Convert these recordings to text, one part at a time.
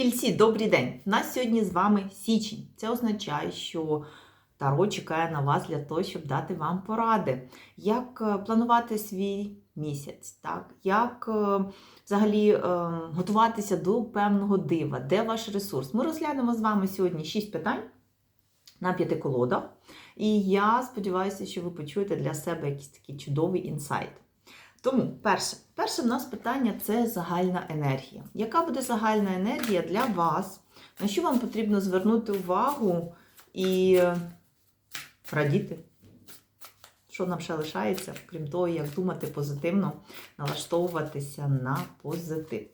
Тільці, добрий день! У нас сьогодні з вами січень. Це означає, що Таро чекає на вас для того, щоб дати вам поради, як е, планувати свій місяць, так? як е, взагалі е, готуватися до певного дива, де ваш ресурс. Ми розглянемо з вами сьогодні 6 питань на п'яти колодах. І я сподіваюся, що ви почуєте для себе якийсь такий чудовий інсайт. Тому, перше, перше в нас питання це загальна енергія. Яка буде загальна енергія для вас? На що вам потрібно звернути увагу і е, радіти? Що нам ще лишається, крім того, як думати позитивно, налаштовуватися на позитив.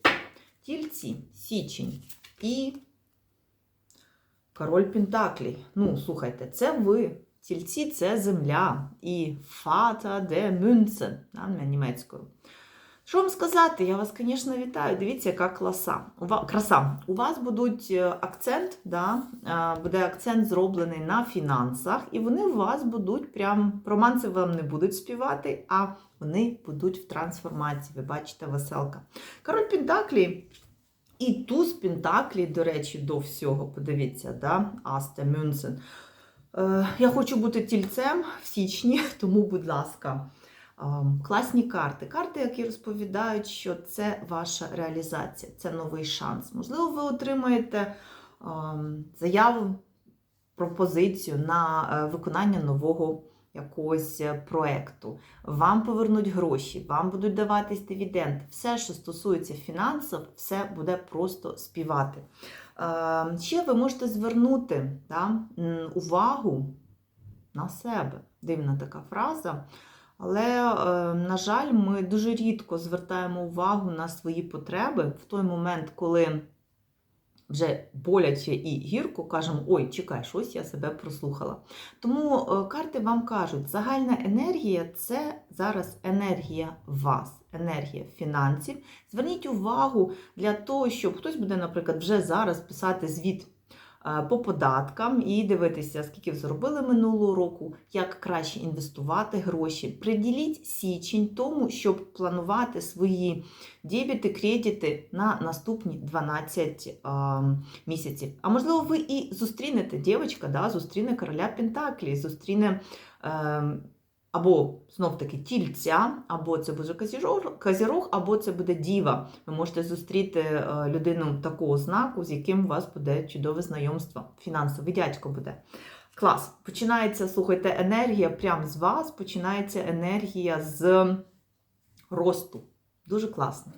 Тільці, січень і король Пентаклій. Ну, слухайте, це ви. Тільці це земля і фата де Мюнцен на німецькою. Що вам сказати? Я вас, звісно, вітаю. Дивіться, яка класа. У вас, краса. У вас будуть е, акцент, да? е, буде акцент зроблений на фінансах, і вони у вас будуть прям романси вам не будуть співати, а вони будуть в трансформації. Ви бачите, веселка. Король Пентаклі і туз Пентаклі, до речі, до всього, подивіться, да? Асте Мюнцен. Е, Я хочу бути тільцем в січні, тому, будь ласка, ем, класні карти. Карти, які розповідають, що це ваша реалізація, це новий шанс. Можливо, ви отримаєте ем, заяву, пропозицію на е, виконання нового якогось е, проекту. Вам повернуть гроші, вам будуть даватись дивіденди. Все, що стосується фінансів, все буде просто співати. Е, Ще ви можете звернути да, увагу на себе. Дивна така фраза. Але, е, на жаль, ми дуже рідко звертаємо увагу на свої потреби в той момент, коли вже боляче і гірко кажемо, ой, чекай, щось я себе прослухала. Тому е, карти вам кажуть, загальна енергія це зараз енергія вас, енергія фінансів. Зверніть увагу для того, щоб хтось буде, наприклад, вже зараз писати звіт по податкам і дивитися, скільки ви заробили минулого року, як краще інвестувати гроші. Приділіть січень тому, щоб планувати свої дебіти, кредити на наступні 12 а, місяців. А можливо, ви і зустрінете, дівчинка, да, зустріне короля Пентаклі, зустріне. Або знов-таки тільця, або це буде казірог, казірог, або це буде діва. Ви можете зустріти е, людину такого знаку, з яким у вас буде чудове знайомство. Фінансовий дядько буде. Клас. Починається, слухайте, енергія прямо з вас, починається енергія з росту. Дуже класно.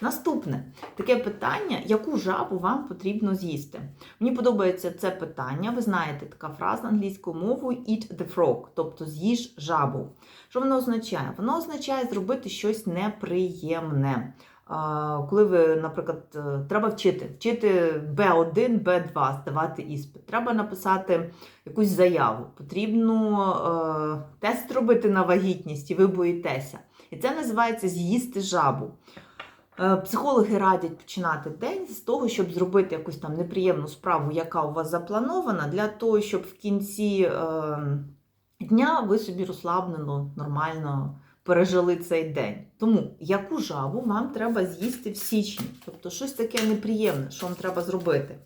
Наступне таке питання, яку жабу вам потрібно з'їсти. Мені подобається це питання. Ви знаєте, така фраза англійською мовою eat the frog, тобто з'їж жабу. Що воно означає? Воно означає зробити щось неприємне. Коли ви, наприклад, е, треба вчити, вчити B1, B2, здавати іспит. Треба написати якусь заяву. Потрібно е, тест робити на вагітність, і ви боїтеся. І це називається з'їсти жабу. Е, Психологи радять починати день з того, щоб зробити якусь там неприємну справу, яка у вас запланована, для того, щоб в кінці е, дня ви собі розслаблено, нормально пережили цей день. Тому яку жабу вам треба з'їсти в січні? Тобто щось таке неприємне, що вам треба зробити.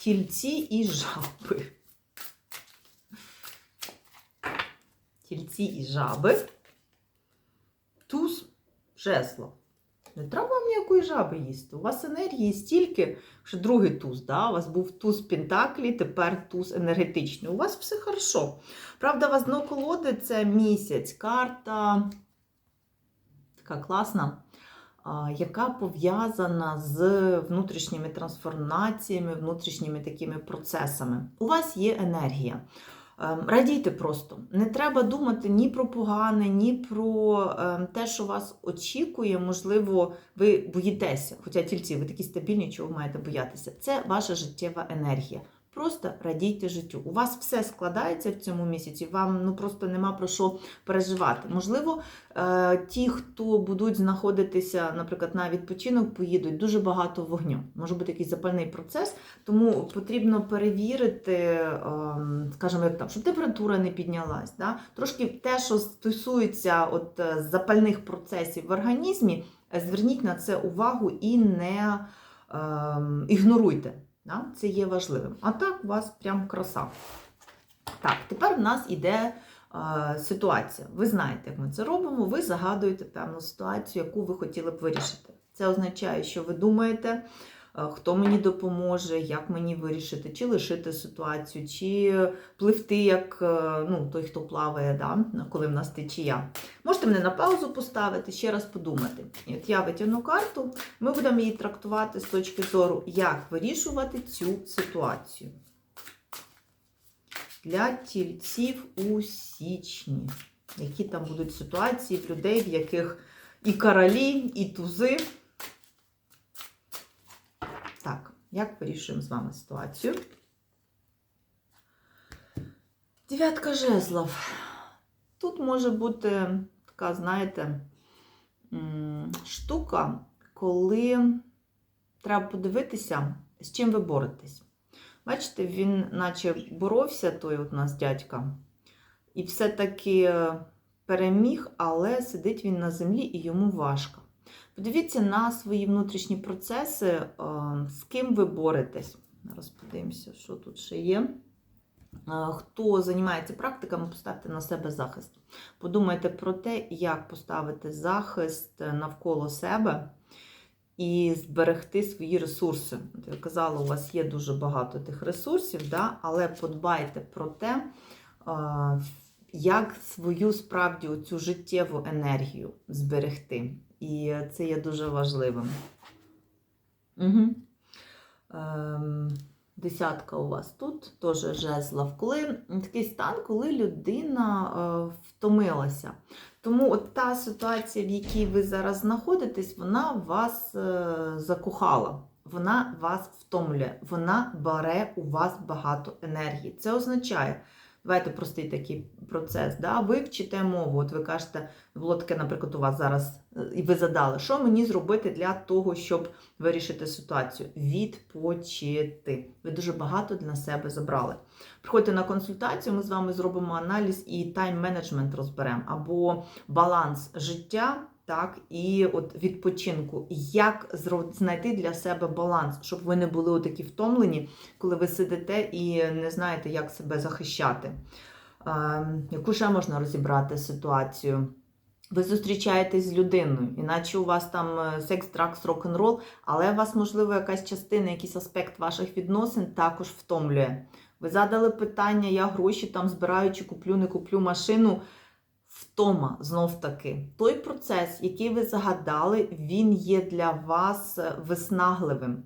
Тільці і жаби. Тільці і жаби. Жезло. Не треба вам ніякої жаби їсти. У вас енергії стільки, що другий туз. Да? У вас був туз Пентаклі, тепер туз енергетичний. У вас все хорошо. Правда, у вас дно колоди це місяць, карта така класна, яка пов'язана з внутрішніми трансформаціями, внутрішніми такими процесами. У вас є енергія. Ем, Радійте просто. Не треба думати ні про погане, ні про ем, те, що вас очікує. Можливо, ви боїтеся. Хоча тільці, ви такі стабільні, чого маєте боятися. Це ваша життєва енергія. Просто радійте життю. У вас все складається в цьому місяці, вам ну просто нема про що переживати. Можливо, е, ті, хто будуть знаходитися, наприклад, на відпочинок, поїдуть дуже багато вогню. Може бути якийсь запальний процес, тому потрібно перевірити, е, скажімо, як там, щоб температура не піднялась. Да? Трошки те, що стосується от, е, запальних процесів в організмі, Зверніть на це увагу і не ем, ігноруйте. Да? Це є важливим. А так у вас прям краса. Так, тепер в нас іде е, ситуація. Ви знаєте, як ми це робимо. Ви загадуєте певну ситуацію, яку ви хотіли б вирішити. Це означає, що ви думаєте, хто мені допоможе, як мені вирішити, чи лишити ситуацію, чи пливти, як е, ну, той, хто плаває, да? коли в нас течія. Можете мене на паузу поставити, ще раз подумати. От я витягну карту, ми будемо її трактувати з точки зору, як вирішувати цю ситуацію. Для тільців у січні. Які там будуть ситуації в людей, в яких і королі, і тузи. Так, як вирішуємо з вами ситуацію? Дев'ятка жезлов. Тут може бути така, знаєте, штука, коли треба подивитися, з чим ви боретесь. Бачите, він наче боровся, той от у нас дядька, і все-таки е, переміг, але сидить він на землі і йому важко. Подивіться на свої внутрішні процеси, е, з ким ви боретесь. Зараз подивимося, що тут ще є. Е, Хто займається практиками, поставте на себе захист. Подумайте про те, як поставити захист навколо себе і зберегти свої ресурси. Я казала, у вас є дуже багато тих ресурсів, да? але подбайте про те, е, як свою справді цю життєву енергію зберегти. І це є дуже важливим. Угу. Ем, десятка у вас тут, теж жезлов. Коли такий стан, коли людина е, втомилася. Тому от та ситуація, в якій ви зараз знаходитесь, вона вас е, закохала. Вона вас втомлює, вона бере у вас багато енергії. Це означає, давайте простий такий процес. Да? Ви вчите мову. От ви кажете, було таке, наприклад, у вас зараз, е, і ви задали, що мені зробити для того, щоб вирішити ситуацію? Відпочити. Ви дуже багато для себе забрали. Приходьте на консультацію, ми з вами зробимо аналіз і тайм-менеджмент розберемо, або баланс життя. Так, і от відпочинку, як знайти для себе баланс, щоб ви не були такі втомлені, коли ви сидите і не знаєте, як себе захищати. Ем, яку ще можна розібрати ситуацію? Ви зустрічаєтесь з людиною, іначе у вас там е, секс, дракс, рок-н-рол, але у вас, можливо, якась частина, якийсь аспект ваших відносин також втомлює. Ви задали питання, я гроші там збираю, чи куплю, не куплю машину. Втома, знов таки. Той процес, який ви загадали, він є для вас е, виснагливим.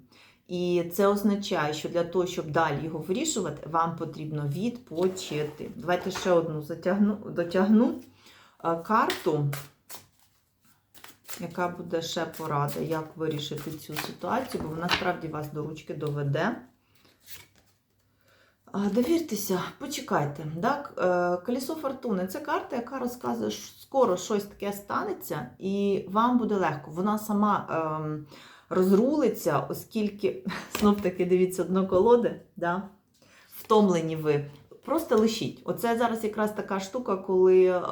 І це означає, що для того, щоб далі його вирішувати, вам потрібно відпочити. Давайте ще одну затягну, дотягну е, карту, яка буде ще порада, як вирішити цю ситуацію, бо вона справді вас до ручки доведе. Довіртеся, почекайте. Так? Колісо фортуни це карта, яка розказує, що скоро щось таке станеться, і вам буде легко. Вона сама ем, розрулиться, оскільки, знов таки, дивіться, дно колоди, да? втомлені ви. Просто лишіть. Оце зараз якраз така штука, коли е,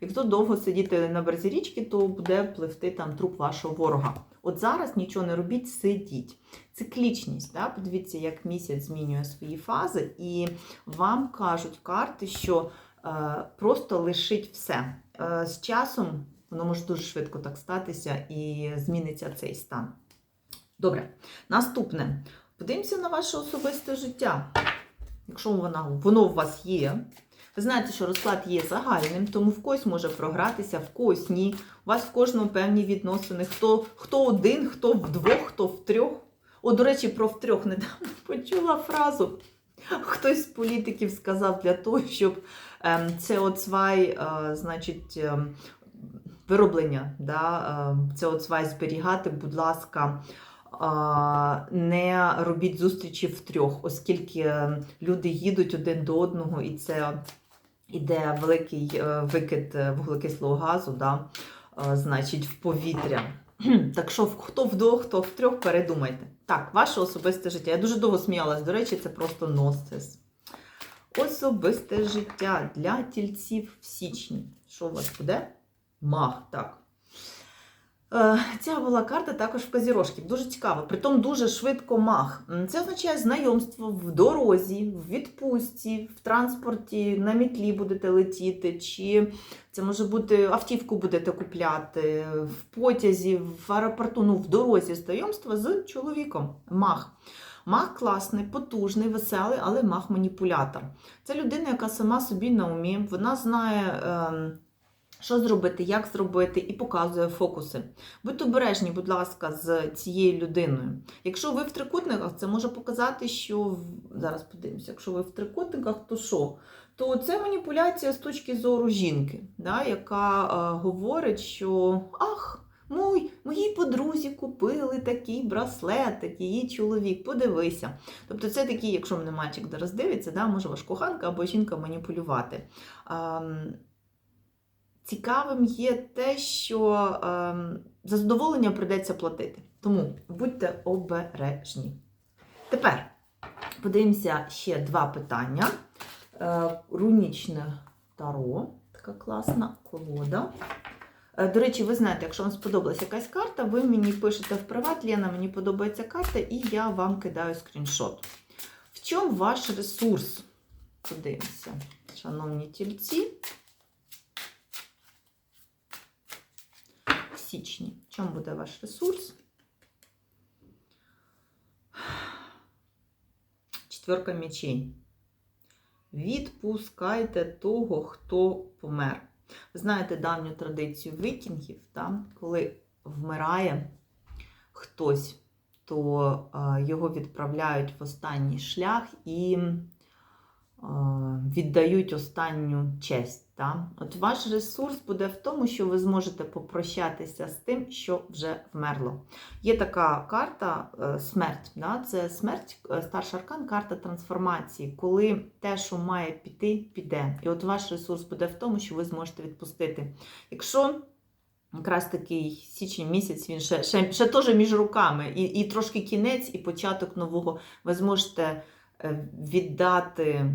якщо довго сидіти на березі річки, то буде пливти там труп вашого ворога. От зараз нічого не робіть, сидіть. Циклічність. Да? Подивіться, як місяць змінює свої фази, і вам кажуть карти, що е, просто лишить все. Е, з часом воно може дуже швидко так статися і зміниться цей стан. Добре, наступне. Подивимося на ваше особисте життя. Якщо воно, воно у вас є. Ви знаєте, що розклад є загальним, тому в когось може програтися, в когось ні. У вас в кожному певні відносини. Хто, хто один, хто вдвох, хто в трьох. О, до речі, про втрьох недавно почула фразу. Хтось з політиків сказав для того, щоб ем, CO2, е, значить, ем, вироблення, да, ем, CO2 зберігати, будь ласка, не робіть зустрічі втрьох, оскільки е, люди їдуть один до одного, і це іде великий е, викид е, вуглекислого газу, да, значить, в повітря. Так що хто вдвох, хто втрьох, передумайте. Так, ваше особисте життя. Я дуже довго сміялась, до речі, це просто нонсенс. Особисте життя для тільців в січні. Що у вас буде? Мах, так. Е, Ця була карта також в Казірошків. Дуже цікаво. Притом дуже швидко мах. Це означає знайомство в дорозі, в відпустці, в транспорті, на мітлі будете летіти, чи це може бути автівку будете купляти, в потязі, в аеропорту, ну в дорозі знайомства з чоловіком. Мах. Мах класний, потужний, веселий, але мах маніпулятор. Це людина, яка сама собі на умі, вона знає. ем, що зробити, як зробити, і показує фокуси. Будьте обережні, будь ласка, з цією людиною. Якщо ви в трикутниках, це може показати, що зараз подивимося, якщо ви в трикутниках, то що? То це маніпуляція з точки зору жінки, да, яка е, говорить, що ах. Мой, моїй подрузі купили такий браслетик, її чоловік, подивися. Тобто це такий, якщо мене мальчик зараз дивиться, да, може ваш коханка або жінка маніпулювати. Ем, Цікавим є те, що ем, за задоволення прийдеться платити. Тому будьте обережні. Тепер подивимося ще два питання. Е, Рунічне таро, така класна колода. Е, До речі, ви знаєте, якщо вам сподобалась якась карта, ви мені пишете в приват, Лена, мені подобається карта, і я вам кидаю скріншот. В чому ваш ресурс? Подивимося, шановні тільці. в В чому буде ваш ресурс? Четверка мечей. Відпускайте того, хто помер. Ви знаєте давню традицію вікінгів, та? коли вмирає хтось, то е, його відправляють в останній шлях і віддають останню честь. Та? От ваш ресурс буде в тому, що ви зможете попрощатися з тим, що вже вмерло. Є така карта е, смерть. Да? Це смерть, е, старший аркан, карта трансформації, коли те, що має піти, піде. І от ваш ресурс буде в тому, що ви зможете відпустити. Якщо якраз такий січень місяць, він ще, ще, ще теж між руками, і, і трошки кінець, і початок нового, ви зможете е, віддати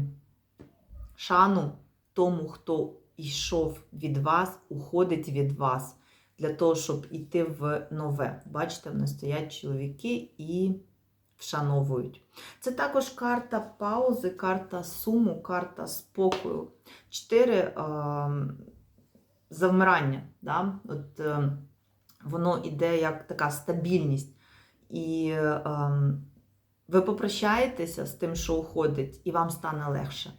шану тому, хто йшов від вас, уходить від вас, для того, щоб йти в нове. Бачите, в нас стоять чоловіки і вшановують. Це також карта паузи, карта суму, карта спокою. Чотири е, завмирання. Да? От, е, воно іде як така стабільність. І е, ви попрощаєтеся з тим, що уходить, і вам стане легше.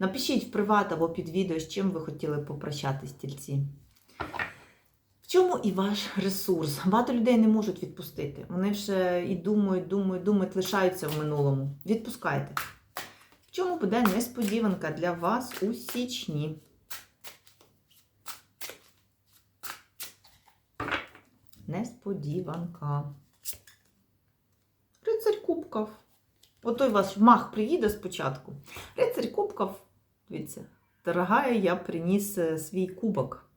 Напишіть в приват або під відео, з чим ви хотіли попрощатись тільці. В чому і ваш ресурс? Багато людей не можуть відпустити. Вони вже і думають, думають, думають, лишаються в минулому. Відпускайте. В чому буде несподіванка для вас у січні? Несподіванка. Рицарь кубків. Отой ваш мах приїде спочатку. Рицарь кубків, дивіться, дорогая, я приніс е, свій кубок.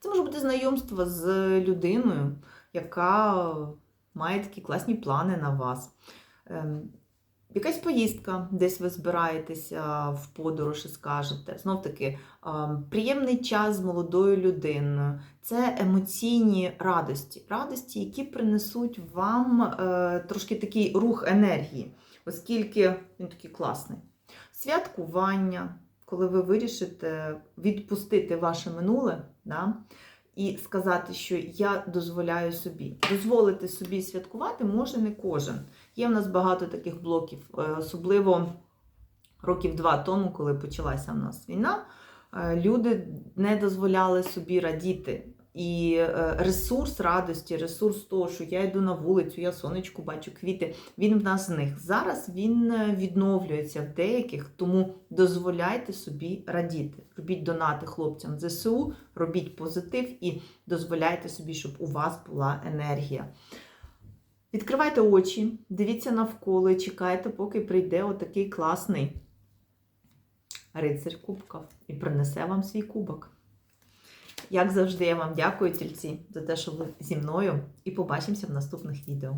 Це може бути знайомство з людиною, яка має такі класні плани на вас. Ем, Якась поїздка, десь ви збираєтеся в подорож і скажете. Знов таки, ем, приємний час з молодою людиною. Це емоційні радості, радості, які принесуть вам е, трошки такий рух енергії, оскільки він такий класний. Святкування, коли ви вирішите відпустити ваше минуле, да, і сказати, що я дозволяю собі. Дозволити собі святкувати може не кожен. Є в нас багато таких блоків, е, особливо років два тому, коли почалася в нас війна, е, люди не дозволяли собі радіти. І е, ресурс радості, ресурс того, що я йду на вулицю, я сонечку бачу квіти, він в нас з них. Зараз він е, відновлюється в деяких, тому дозволяйте собі радіти. Робіть донати хлопцям ЗСУ, робіть позитив і дозволяйте собі, щоб у вас була енергія. Відкривайте очі, дивіться навколо і чекайте, поки прийде отакий класний рицарь кубків і принесе вам свій кубок. Як завжди, я вам дякую, тільці, за те, що ви зі мною, і побачимося в наступних відео.